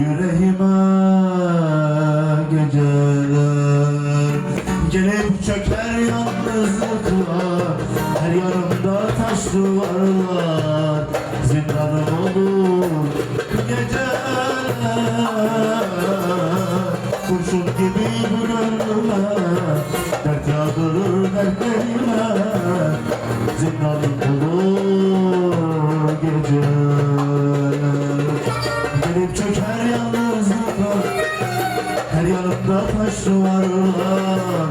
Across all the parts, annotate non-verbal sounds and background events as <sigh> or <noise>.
yüreğime geceler. Gelip çöker yalnızlıklar. Her yanımda taş duvarlar. Zindanım olur geceler. Kurşun gibi gönlüme Dert yağdırır dertlerime. Zindanım olur geceler. Gelip çöker yalnızlıklar her yanımda taş duvarlar.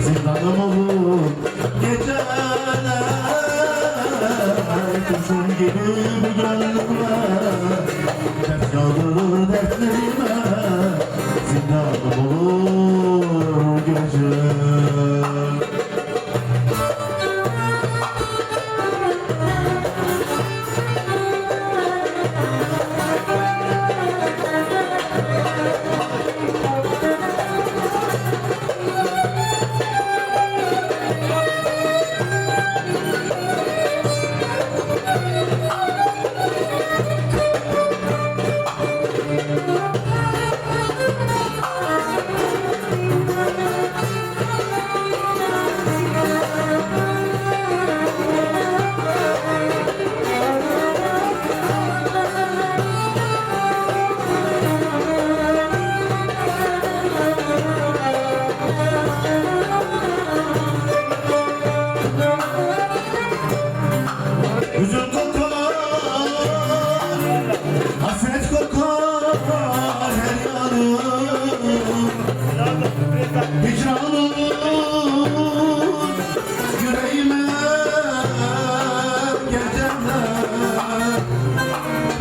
Zindanım olur geceler. Kurşun gibi bu gönlüme Dert yağdırır dertlerime Zindanım olur geceler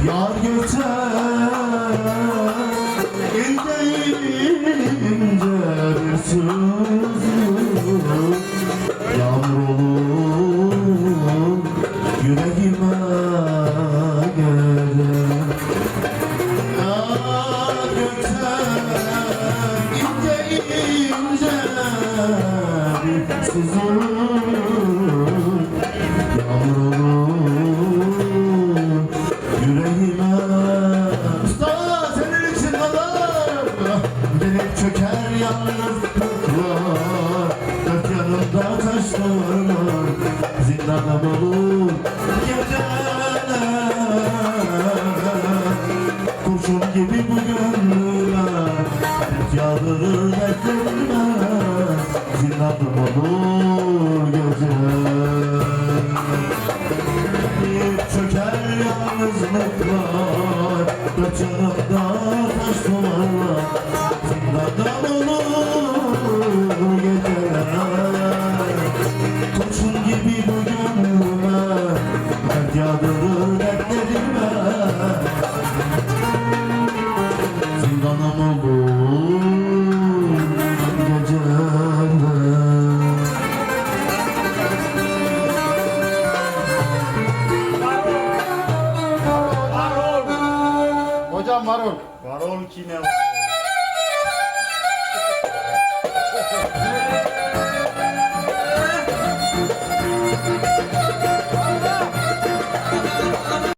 Yar ince bir sızı Yağmur olur yüreğime gelir Yar göçer ince ince Çöker yalnızlıklar Dört yanımda taşlarlar Zindanım olur geceler Kurşun gibi bu gönlüme Dert yağdırır dertlerime Zindanım olur geceler çöker yalnızlıklar Dört yanımda Yağdırır dertlerime Zindanım olur geceler Hocam marul. Varol kine var. <laughs>